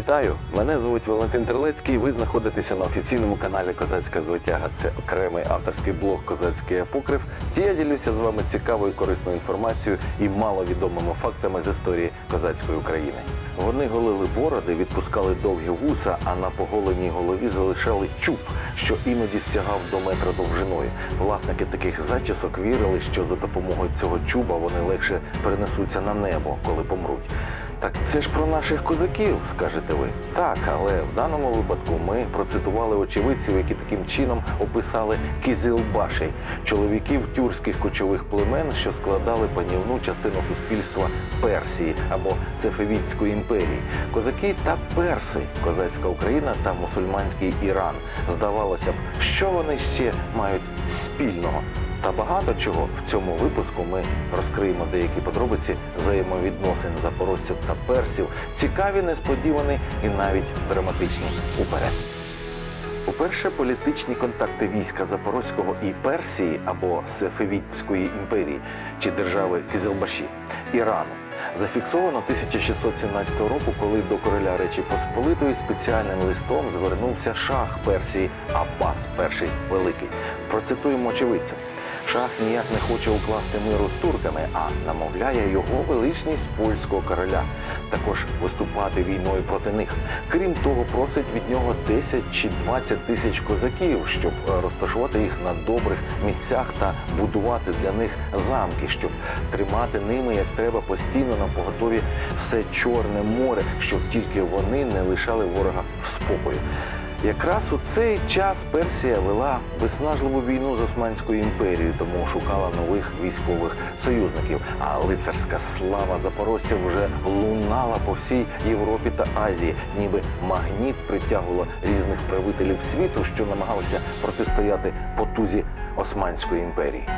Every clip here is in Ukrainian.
Вітаю! Мене звуть Валентин Терлецький. Ви знаходитеся на офіційному каналі Козацька звитяга. Це окремий авторський блог Козацький апокриф. І я ділюся з вами цікавою корисною інформацією і маловідомими фактами з історії козацької України. Вони голили бороди, відпускали довгі вуса, а на поголеній голові залишали чуб, що іноді стягав до метра довжиною. Власники таких зачісок вірили, що за допомогою цього чуба вони легше перенесуться на небо, коли помруть. Так це ж про наших козаків, скажете ви. Так, але в даному випадку ми процитували очевидців, які таким чином описали кізилбашей, чоловіків тюркських кочових племен, що складали панівну частину суспільства Персії або Цефевідської імперії. Козаки та перси, козацька Україна та мусульманський Іран. Здавалося б, що вони ще мають спільного. Та багато чого в цьому випуску ми розкриємо деякі подробиці взаємовідносин запорожців та персів, цікаві, несподівані і навіть драматичні уперед. Уперше політичні контакти війська Запорозького і Персії або Сефевідської імперії чи держави Кізилбаші Ірану зафіксовано 1617 року, коли до короля Речі Посполитої спеціальним листом звернувся шах Персії Аббас І Великий. Процитуємо очевидця. Шах ніяк не хоче укласти миру з турками, а намовляє його величність польського короля також виступати війною проти них. Крім того, просить від нього 10 чи 20 тисяч козаків, щоб е, розташувати їх на добрих місцях та будувати для них замки, щоб тримати ними як треба постійно на поготові все Чорне море, щоб тільки вони не лишали ворога в спокою. Якраз у цей час Персія вела виснажливу війну з Османською імперією, тому шукала нових військових союзників. А лицарська слава запорожців вже лунала по всій Європі та Азії, ніби магніт притягувала різних правителів світу, що намагалися протистояти потузі Османської імперії.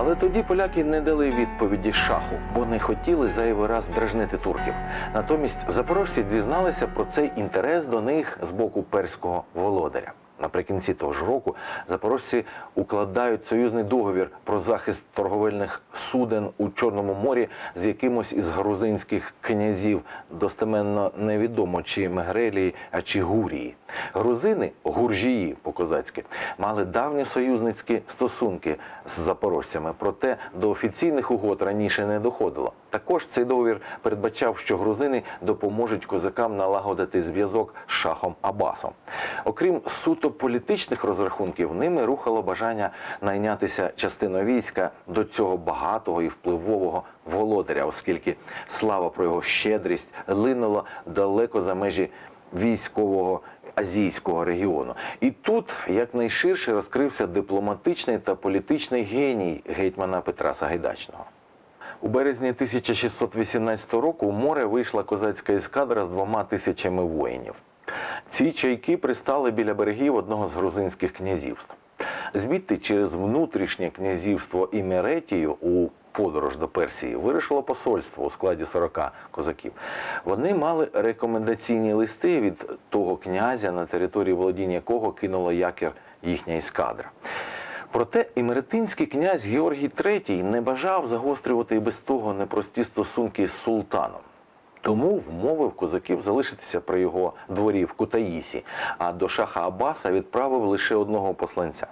Але тоді поляки не дали відповіді шаху, бо не хотіли зайвий раз дражнити турків. Натомість запорожці дізналися про цей інтерес до них з боку перського володаря. Наприкінці того ж року запорожці укладають союзний договір про захист торговельних суден у Чорному морі з якимось із грузинських князів. Достеменно невідомо чи Мегрелії, а чи Гурії. Грузини, гуржії по-козацьки, мали давні союзницькі стосунки з запорожцями, проте до офіційних угод раніше не доходило. Також цей договір передбачав, що грузини допоможуть козакам налагодити зв'язок з шахом Абасом. Окрім суто політичних розрахунків, ними рухало бажання найнятися частиною війська до цього багатого і впливового володаря, оскільки слава про його щедрість линула далеко за межі військового азійського регіону. І тут якнайширше розкрився дипломатичний та політичний геній гетьмана Петра Сагайдачного. У березні 1618 року у море вийшла козацька ескадра з двома тисячами воїнів. Ці чайки пристали біля берегів одного з грузинських князівств. Звідти через внутрішнє князівство Імеретію у подорож до Персії вирішило посольство у складі 40 козаків. Вони мали рекомендаційні листи від того князя, на території володіння якого кинула якір їхня ескадра. Проте імеретинський князь Георгій III не бажав загострювати і без того непрості стосунки з султаном. Тому вмовив козаків залишитися при його дворі в Кутаїсі, а до шаха Аббаса відправив лише одного посланця.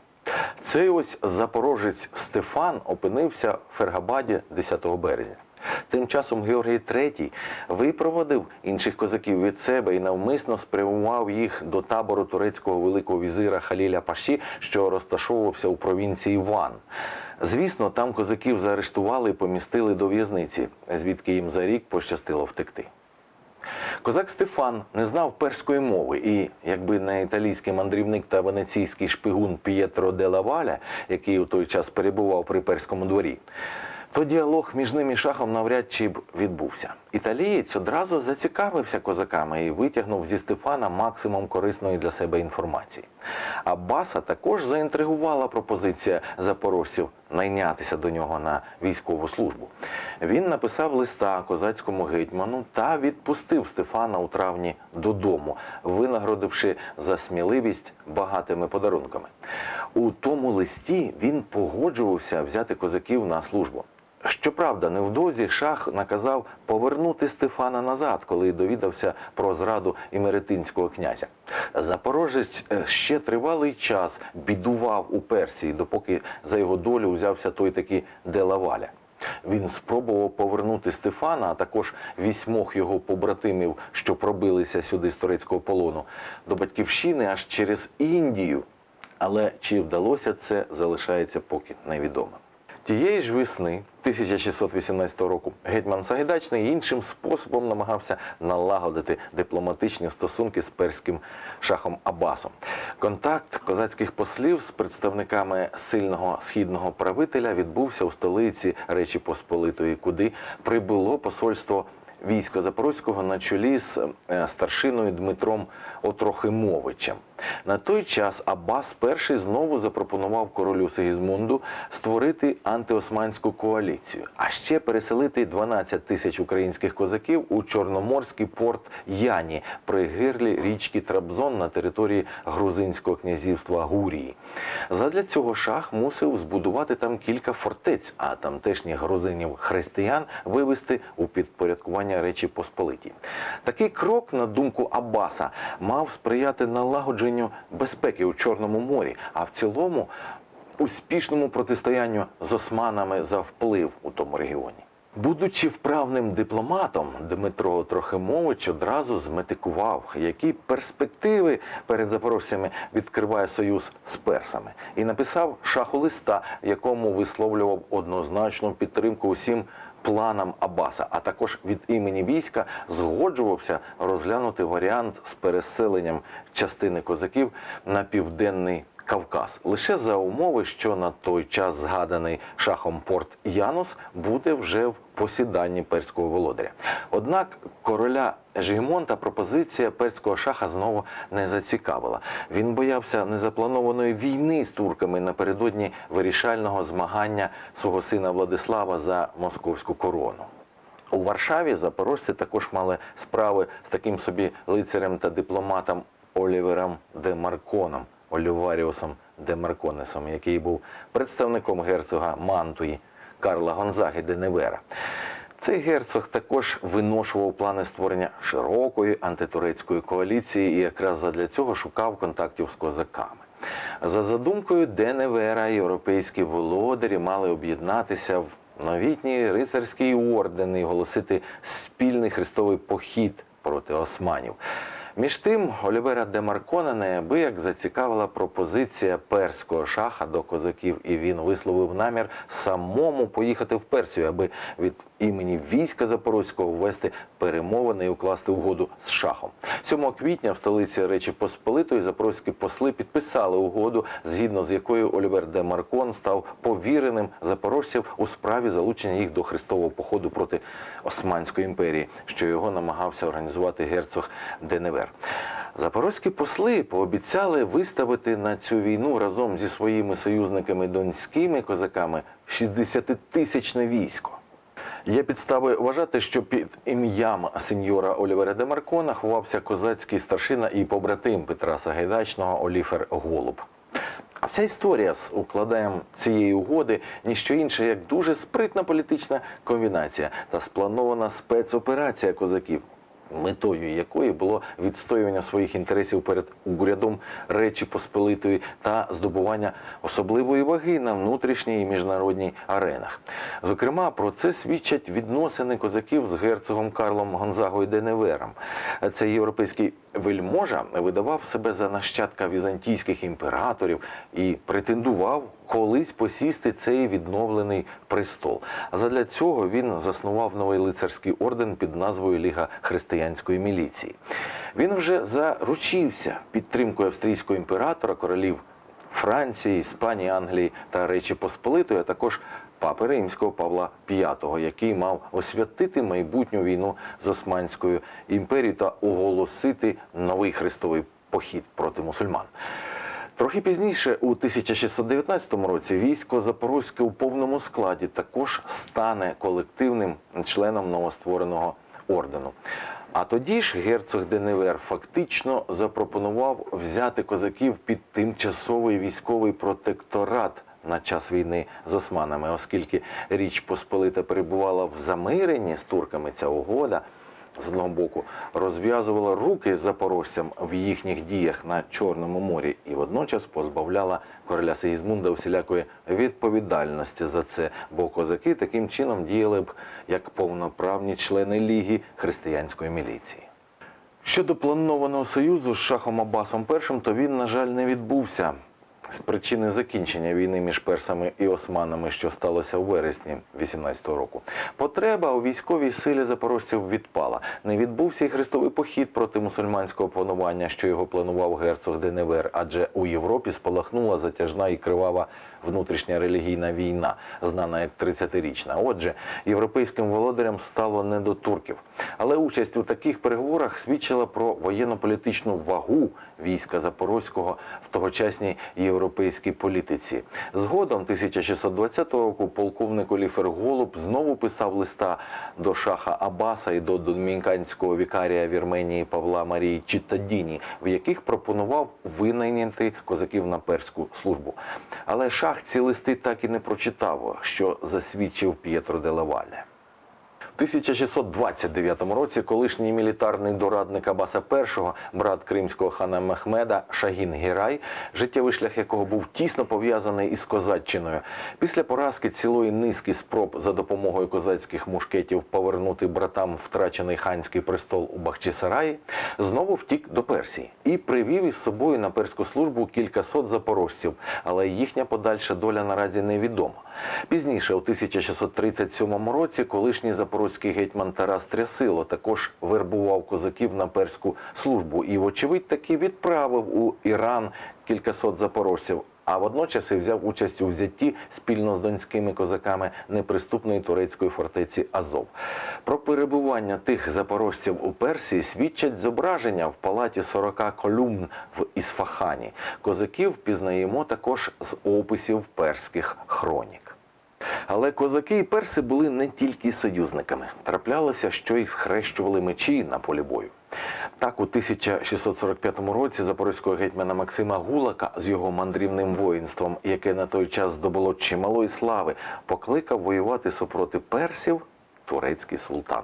Цей ось запорожець Стефан опинився в Фергабаді 10 березня. Тим часом Георгій III випроводив інших козаків від себе і навмисно спрямував їх до табору турецького великого візира Халіля Паші, що розташовувався у провінції Ван. Звісно, там козаків заарештували і помістили до в'язниці, звідки їм за рік пощастило втекти. Козак Стефан не знав перської мови, і якби не італійський мандрівник та венеційський шпигун П'єтро де Лаваля, який у той час перебував при перському дворі, то діалог між ним і шахом навряд чи б відбувся. Італієць одразу зацікавився козаками і витягнув зі Стефана максимум корисної для себе інформації. Аббаса також заінтригувала пропозиція запорожців найнятися до нього на військову службу. Він написав листа козацькому гетьману та відпустив Стефана у травні додому, винагородивши за сміливість багатими подарунками. У тому листі він погоджувався взяти козаків на службу. Щоправда, невдовзі шах наказав повернути Стефана назад, коли довідався про зраду імеретинського князя. Запорожець е, ще тривалий час бідував у Персії, допоки за його долю взявся той таки Делаваля. Він спробував повернути Стефана, а також вісьмох його побратимів, що пробилися сюди з турецького полону, до батьківщини аж через Індію. Але чи вдалося це, залишається поки невідомим. Тієї ж весни 1618 року гетьман Сагайдачний іншим способом намагався налагодити дипломатичні стосунки з перським шахом Абасом. Контакт козацьких послів з представниками сильного східного правителя відбувся у столиці Речі Посполитої, куди прибуло посольство війська Запорозького на чолі з е, старшиною Дмитром Отрохимовичем. На той час Аббас перший знову запропонував королю Сигізмунду створити антиосманську коаліцію, а ще переселити 12 тисяч українських козаків у Чорноморський порт Яні при гирлі річки Трабзон на території грузинського князівства Гурії. Задля цього шах мусив збудувати там кілька фортець, а тамтешніх грузинів християн вивести у підпорядкування Речі Посполитій. Такий крок, на думку Аббаса, мав сприяти налагодженню безпеки у Чорному морі, а в цілому успішному протистоянню з османами за вплив у тому регіоні. Будучи вправним дипломатом, Дмитро Трохимович одразу зметикував, які перспективи перед запорожцями відкриває союз з персами, і написав шаху листа, якому висловлював однозначну підтримку усім планам Аббаса, а також від імені війська згоджувався розглянути варіант з переселенням частини козаків на південний Кавказ лише за умови, що на той час згаданий шахом порт Янус буде вже в посіданні перського володаря. Однак короля Жигмонта пропозиція перського шаха знову не зацікавила. Він боявся незапланованої війни з турками напередодні вирішального змагання свого сина Владислава за московську корону. У Варшаві запорожці також мали справи з таким собі лицарем та дипломатом Олівером де Марконом, Оліваріусом де Марконесом, який був представником герцога Мантуї Карла Гонзаги де Невера. Цей герцог також виношував плани створення широкої антитурецької коаліції і якраз задля цього шукав контактів з козаками. За задумкою Деневера європейські володарі мали об'єднатися в новітній рицарський орден і оголосити спільний хрестовий похід проти османів. Між тим, Олівера де Маркона неабияк зацікавила пропозиція перського шаха до козаків, і він висловив намір самому поїхати в Персію, аби від імені війська Запорозького ввести перемовини і укласти угоду з шахом. 7 квітня в столиці Речі Посполитої запорозькі посли підписали угоду, згідно з якою Олівер де Маркон став повіреним запорожців у справі залучення їх до хрестового походу проти Османської імперії, що його намагався організувати герцог Деневер. Запорозькі посли пообіцяли виставити на цю війну разом зі своїми союзниками донськими козаками 60-тисячне військо. Є підстави вважати, що під ім'ям сеньора Олівера де Маркона ховався козацький старшина і побратим Петра Сагайдачного Оліфер Голуб. А вся історія з укладанням цієї угоди ніщо інше, як дуже спритна політична комбінація та спланована спецоперація козаків, метою якої було відстоювання своїх інтересів перед урядом Речі Посполитої та здобування особливої ваги на внутрішній і міжнародній аренах. Зокрема, про це свідчать відносини козаків з герцогом Карлом Гонзагою Деневером. Цей європейський вельможа видавав себе за нащадка візантійських імператорів і претендував колись посісти цей відновлений престол. А задля цього він заснував новий лицарський орден під назвою Ліга християнської міліції. Він вже заручився підтримкою австрійського імператора, королів Франції, Іспанії, Англії та Речі Посполитої, а також папи Римського Павла V, який мав освятити майбутню війну з Османською імперією та оголосити новий хрестовий похід проти мусульман. Трохи пізніше, у 1619 році, військо Запорозьке у повному складі також стане колективним членом новоствореного ордену. А тоді ж герцог Деневер фактично запропонував взяти козаків під тимчасовий військовий протекторат на час війни з османами, оскільки Річ Посполита перебувала в замиренні з турками, ця угода з одного боку розв'язувала руки запорожцям в їхніх діях на Чорному морі і водночас позбавляла короля Сигізмунда усілякої відповідальності за це, бо козаки таким чином діяли б як повноправні члени Ліги християнської міліції. Щодо планованого союзу з шахом Абасом І, то він, на жаль, не відбувся. З причини закінчення війни між персами і османами, що сталося у вересні 18-го року, потреба у військовій силі запорожців відпала. Не відбувся і хрестовий похід проти мусульманського панування, що його планував герцог Деневер, адже у Європі спалахнула затяжна і кривава внутрішня релігійна війна, знана як 30-річна. Отже, європейським володарям стало не до турків. Але участь у таких переговорах свідчила про воєнно-політичну вагу війська Запорозького в тогочасній європейській політиці. Згодом 1620 року полковник Оліфер Голуб знову писав листа до шаха Абаса і до домініканського вікарія Вірменії Павла Марії Чітадіні, в яких пропонував винайняти козаків на перську службу. Але шах ці листи так і не прочитав, що засвідчив П'єтро де Лавале. У 1629 році колишній мілітарний дорадник Абаса І, брат кримського хана Мехмеда Шагін Гірай, життєвий шлях якого був тісно пов'язаний із козаччиною, після поразки цілої низки спроб за допомогою козацьких мушкетів повернути братам втрачений ханський престол у Бахчисараї, знову втік до Персії і привів із собою на перську службу кількасот запорожців, але їхня подальша доля наразі невідома. Пізніше, у 1637 році, колишній запорозький гетьман Тарас Трясило також вербував козаків на перську службу і, вочевидь, таки відправив у Іран кількасот запорожців. А водночас і взяв участь у взятті спільно з донськими козаками неприступної турецької фортеці Азов. Про перебування тих запорожців у Персії свідчать зображення в палаті 40 колюмн в Ісфахані. Козаків пізнаємо також з описів перських хронік. Але козаки і перси були не тільки союзниками. Траплялося, що їх схрещували мечі на полі бою. Так, у 1645 році запорозького гетьмана Максима Гулака з його мандрівним воїнством, яке на той час здобуло чималої слави, покликав воювати супроти персів турецький султан.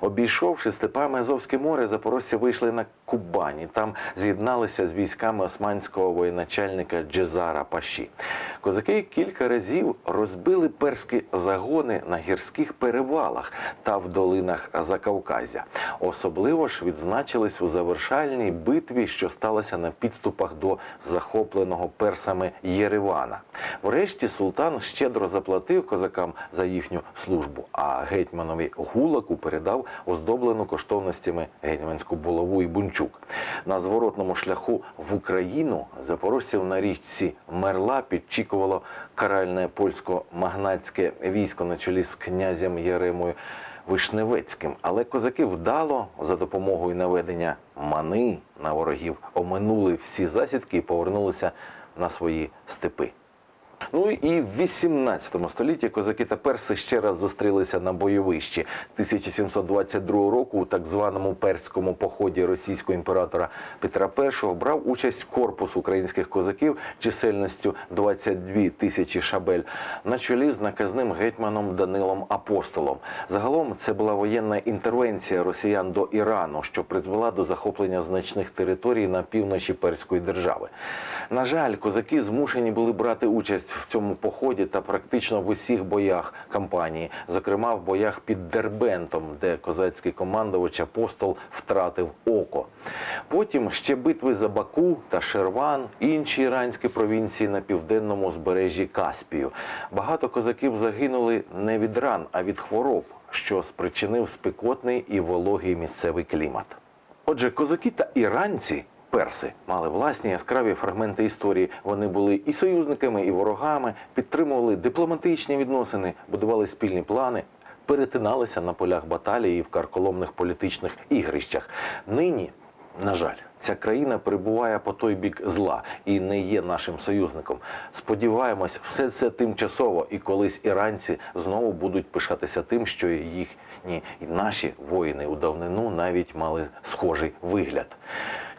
Обійшовши степами Азовське море, запорожці вийшли на Кубані. Там з'єдналися з військами османського воєначальника Джезара Паші. Козаки кілька разів розбили перські загони на гірських перевалах та в долинах Закавказя. Особливо ж відзначились у завершальній битві, що сталося на підступах до захопленого персами Єревана. Врешті султан щедро заплатив козакам за їхню службу, а гетьманові Гулаку передав оздоблену коштовностями гетьманську булаву і бунчук. На зворотному шляху в Україну запорожців на річці Мерла підчікувало каральне польсько-магнатське військо на чолі з князем Яремою Вишневецьким. Але козаки вдало за допомогою наведення мани на ворогів оминули всі засідки і повернулися на свої степи. Ну і в 18 столітті козаки та перси ще раз зустрілися на бойовищі 1722 року у так званому перському поході російського імператора Петра І брав участь корпус українських козаків чисельністю 22 тисячі шабель на чолі з наказним гетьманом Данилом Апостолом. Загалом це була воєнна інтервенція росіян до Ірану, що призвела до захоплення значних територій на півночі Перської держави. На жаль, козаки змушені були брати участь в цьому поході та практично в усіх боях кампанії, зокрема в боях під Дербентом, де козацький командувач апостол втратив око. Потім ще битви за Баку та Шерван, інші іранські провінції на південному узбережжі Каспію. Багато козаків загинули не від ран, а від хвороб, що спричинив спекотний і вологий місцевий клімат. Отже, козаки та іранці перси мали власні яскраві фрагменти історії. Вони були і союзниками, і ворогами, підтримували дипломатичні відносини, будували спільні плани. Перетиналися на полях баталії в карколомних політичних ігрищах. Нині, на жаль, ця країна перебуває по той бік зла і не є нашим союзником. Сподіваємось, все це тимчасово, і колись іранці знову будуть пишатися тим, що їхні і наші воїни у давнину навіть мали схожий вигляд.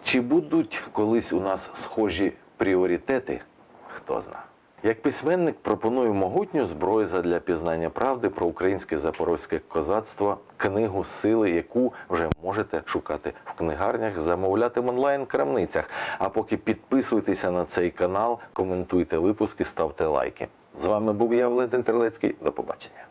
Чи будуть колись у нас схожі пріоритети? Хто знає. Як письменник пропоную могутню зброю задля пізнання правди про українське запорозьке козацтво, книгу сили, яку вже можете шукати в книгарнях, замовляти в онлайн крамницях. А поки підписуйтеся на цей канал, коментуйте випуски, ставте лайки. З вами був я, Валентин Терлецький. До побачення.